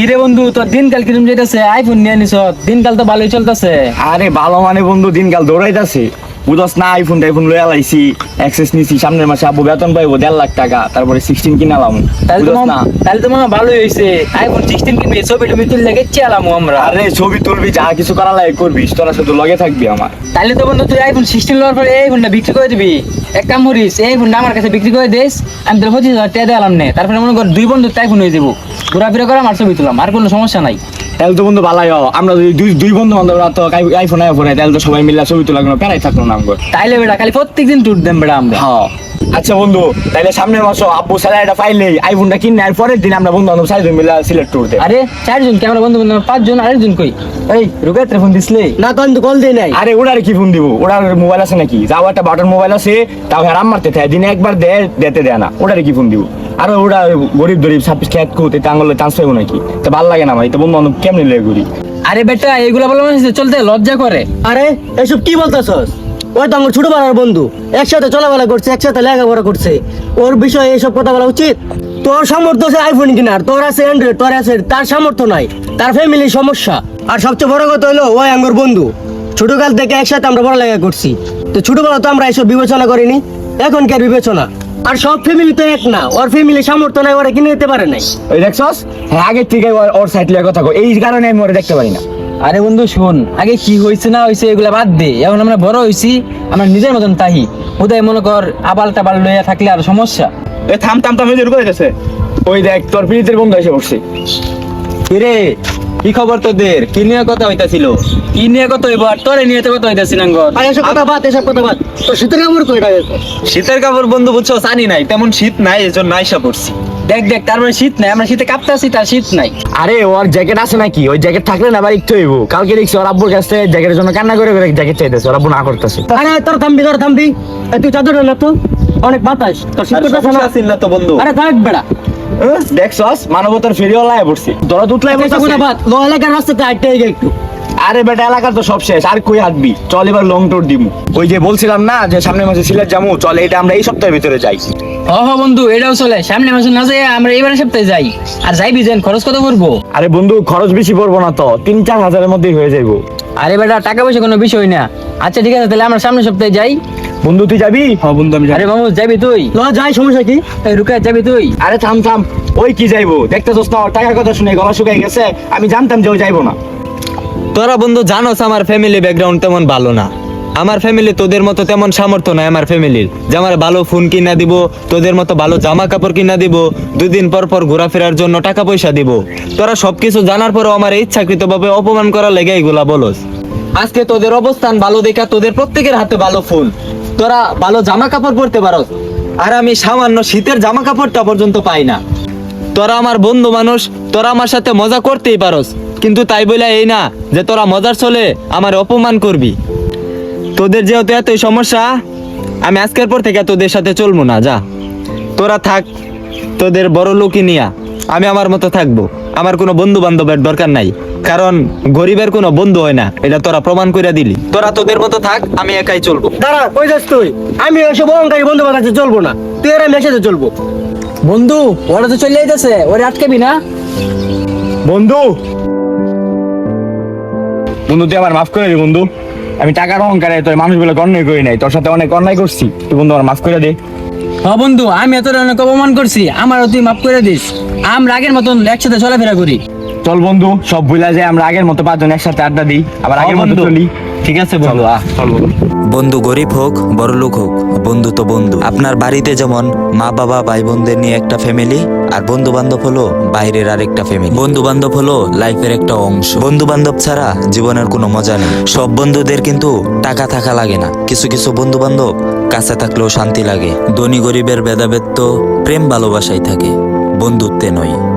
কিরে বন্ধু, তোর দিনকাল কিরম যেতেছে আইফোন নিয়ে নিছ, দিনকাল তো ভালোই চলতেছে। আরে ভালো মানে বন্ধু, দিনকাল দৌড়াইতাছে। বুঝস না আইফোন টাইফোন লয়ে আলাইছি অ্যাক্সেস নিছি সামনের মাসে আব্বু বেতন পাইবো দেড় লাখ টাকা তারপরে সিক্সটিন কিনালাম তাহলে তো না। তাহলে তো মামা ভালোই হয়েছে আইফোন সিক্সটিন কিনবি ছবি টবি তুললে গেছি আলাম আমরা। আরে ছবি তুলবি যা কিছু করা লাগে করবি তোরা শুধু লগে থাকবি আমার। তাহলে তো বন্ধু তুই আইফোন সিক্সটিন লওয়ার পরে এই ফোনটা বিক্রি করে দিবি। এক কাম করিস এই ফোনটা আমার কাছে বিক্রি করে দিস আমি তোর পঁচিশ হাজার টাকা দিলাম নে। তারপরে মনে কর দুই বন্ধু আইফোন হয়ে যাব। ঘোরাফেরা করে আমার ছবি তুলাম আর কোনো সমস্যা নাই। তাহলে তো বন্ধু ভালাই হয়। আমরা যদি দুই দুই বন্ধু বান্ধবরা তো আইফোন আইফোন তাহলে তো সবাই মিলে ছবি তোলা কোনো প্যারাই থাকল না আমার তাইলে বেটা খালি প্রত্যেকদিন ট্যুর দেন বেটা আমরা। হ্যাঁ। আচ্ছা বন্ধু তাহলে সামনের মাসে আব্বু স্যালারিটা পাইলে আইফোনটা কিনে আর পরের দিন আমরা বন্ধু বান্ধব চারজন মিলে সিলেক্ট ট্যুর দেব। আরে চারজন ক্যামেরা বন্ধু বান্ধব পাঁচজন আরেকজন কই? এই রুকাত ফোন দিসলে? না তখন তো কল দেই নাই। আরে ওটার কি ফোন দিব? ওটার মোবাইল আছে নাকি? যাও একটা বাটন মোবাইল আছে তাও হেরাম মারতে থাকে দিনে একবার দেয় দিতে দেয় না। ওটার কি ফোন দিব? আর ওরা গরিব গরিব ছাব্বিশ খেত কুতে টাঙ্গলে চান্স পাইব নাকি? তো ভালো লাগে না ভাই তো বন্ধু বান্ধব কেমনি লেগে ঘুরি? আরে বেটা এগুলা বলে মনে চলতে লজ্জা করে। আরে এসব কি বলতেছস? ওই তো আমার ছোটবেলার বন্ধু একসাথে চলাফেরা করছে একসাথে লেখাপড়া করছে। ওর বিষয়ে এইসব কথা বলা উচিত? তোর সামর্থ্য আছে আইফোন কিনার তোর আছে অ্যান্ড্রয়েড তোর আছে তার সামর্থ্য নাই তার ফ্যামিলির সমস্যা। আর সবচেয়ে বড় কথা হলো ওই আমার বন্ধু। ছোটকাল থেকে একসাথে আমরা পড়ালেখা করছি। তো ছোটবেলা তো আমরা এইসব বিবেচনা করিনি এখন কে বিবেচনা? আর সব ফ্যামিলি তো এক না ওর ফ্যামিলি সামর্থ্য নাই ওরা কিনে দিতে পারে নাই। ওই দেখছস? হ্যাঁ আগের থেকে ওর- ওর সাইড লিয়ে কথা কই। এই কারণে আমি ওরে দেখতে পারি না। আরে বন্ধু শোন আগে কি হয়েছে না হয়েছে এগুলা বাদ দে। এখন আমরা বড় হয়েছি আমরা নিজের মতন তাহি। উদয় মনে কর আবাল টাবাল লইয়া থাকলে আর সমস্যা। এ থাম থাম থাম এদের করে গেছে ওই দেখ তোর প্রীতির বন্ধু এসে বসছে। কিরে? কি খবর তোদের? কি নিয়ে কথা হইতাছিল? কি নিয়ে কত হইব? আর তোরে নিয়ে তো কত হইতাছি নাঙ্গর আর এসব কথা বাদ এসব কথা বাদ। তো শীতের কামড় কই শীতের কাপড় বন্ধু বুঝছ জানি নাই তেমন শীত নাই এজন্য আইসা পড়ছি। দেখ দেখ তার মানে শীত নাই আমরা শীতে কাঁপতাছি তার শীত নাই। আরে ওর জ্যাকেট আছে নাকি? ওই জ্যাকেট থাকলে না আবার একটু হইব। কালকে দেখছি ওর আব্বুর কাছ থেকে জ্যাকেটের জন্য কান্না করে করে জ্যাকেট চাইতেছে ওর আব্বু না করতেছে। আরে তোর থামবি তোর থামবি। তুই চাদর না তো? অনেক বাতাস তোর শীত করতেছে না তো বন্ধু? আরে থাক বেড়া। দেখছস মানবতার ফেরিওয়ালায় পড়ছে। তোরা দুতলাই এসব কথা বাদ লো এলাকার রাস্তাতে গিয়ে একটু। আরে বেটা এলাকার তো সব শেষ আর কই হাঁটবি? চল এবার লং ট্যুর দিমু। ওই যে বলছিলাম না যে সামনের মাসে সিলেট যাব চল এটা আমরা এই সপ্তাহের ভিতরে যাই। হ হ বন্ধু এটাও চলে। সামনে মাসে না যাই আমরা এবারে সপ্তাহে যাই। আর যাইবি যেন খরচ কত করব? আরে বন্ধু খরচ বেশি পড়ব না তো তিন চার হাজারের মধ্যেই হয়ে যাইবো। আরে বেটা টাকা পয়সা কোনো বিষয় না। আচ্ছা ঠিক আছে তাহলে আমরা সামনে সপ্তাহে যাই। বন্ধু তুই যাবি? হ্যাঁ বন্ধু আমি আরে মামু যাবি তুই? ল যাই সমস্যা কি? এই রুকায় যাবি তুই? আরে থাম থাম। ওই কি যাইবো? দেখতেছস না টাকার কথা শুনে গলা শুকাই গেছে। আমি জানতাম যে ওই যাইবো না। তোরা বন্ধু জানোস আমার ফ্যামিলি ব্যাকগ্রাউন্ড তেমন ভালো না। আমার ফ্যামিলি তোদের মতো তেমন সামর্থ্য নাই আমার ফ্যামিলির যে আমার ভালো ফোন কিনা দিব তোদের মতো ভালো জামা কাপড় কিনা দিব দুই দিন পর পর ঘোরাফেরার জন্য টাকা পয়সা দিব। তোরা সবকিছু জানার পরও আমার ইচ্ছাকৃত ভাবে অপমান করার লেগে এগুলা বলস। আজকে তোদের অবস্থান ভালো দেখা তোদের প্রত্যেকের হাতে ভালো ফোন তোরা ভালো জামা কাপড় পরতে পারস। আর আমি সামান্য শীতের জামা কাপড়টা পর্যন্ত পাই না। তোরা আমার বন্ধু মানুষ, তোরা আমার সাথে মজা করতেই পারস। কিন্তু তাই বলে এই না যে তোরা মজার চলে আমার অপমান করবি। তোদের যেহেতু এতই সমস্যা, আমি আজকের পর থেকে তোদের সাথে চলবো না, যা। তোরা থাক, তোদের বড় লোকই নিয়া। আমি আমার মতো থাকব। আমার কোনো বন্ধু বান্ধবের দরকার নাই। কারণ গরিবের কোনো বন্ধু হয় না। এটা তোরা প্রমাণ করে দিলি। তোরা তোদের মতো থাক আমি একাই চলবো। দাঁড়া কই যাস তুই? আমি ওইসব অহংকারী বন্ধু কাছে চলবো না। তুই আর আমি একসাথে চলবো। বন্ধু ওরা তো চলে যাইতেছে। ওরে আটকাবি না। বন্ধু! বন্ধু তুই আমার মাফ করে দে বন্ধু। আমি টাকার অহংকারে তোর মানুষগুলো অন্যায় করি নাই। তোর সাথে অনেক অন্যায় করছি। তুই বন্ধু আমার মাফ করে দে। হ বন্ধু আমি এত অনেক অপমান করছি। আমারও তুই মাফ করে দিস। আমরা আগের মতন একসাথে চলাফেরা করি। চল বন্ধু সব ভুলা যায় আমরা আগের মতো পাঁচজন একসাথে আড্ডা দিই আবার আগের মতো। চলি। ঠিক আছে বলো আহ। চল বন্ধু। বন্ধু গরিব হোক বড় লোক হোক বন্ধু তো বন্ধু। আপনার বাড়িতে যেমন মা বাবা ভাই বোনদের নিয়ে একটা ফ্যামিলি আর বন্ধু বান্ধব হলো বাইরের আরেকটা ফ্যামিলি বন্ধু বান্ধব হলো লাইফের একটা অংশ। বন্ধু বান্ধব ছাড়া জীবনের কোনো মজা নেই। সব বন্ধুদের কিন্তু টাকা থাকা লাগে না। কিছু কিছু বন্ধু বান্ধব কাছে থাকলেও শান্তি লাগে। ধনী গরিবের ভেদাভেদ তো প্রেম ভালোবাসাই থাকে। বন্ধুত্বে নয়।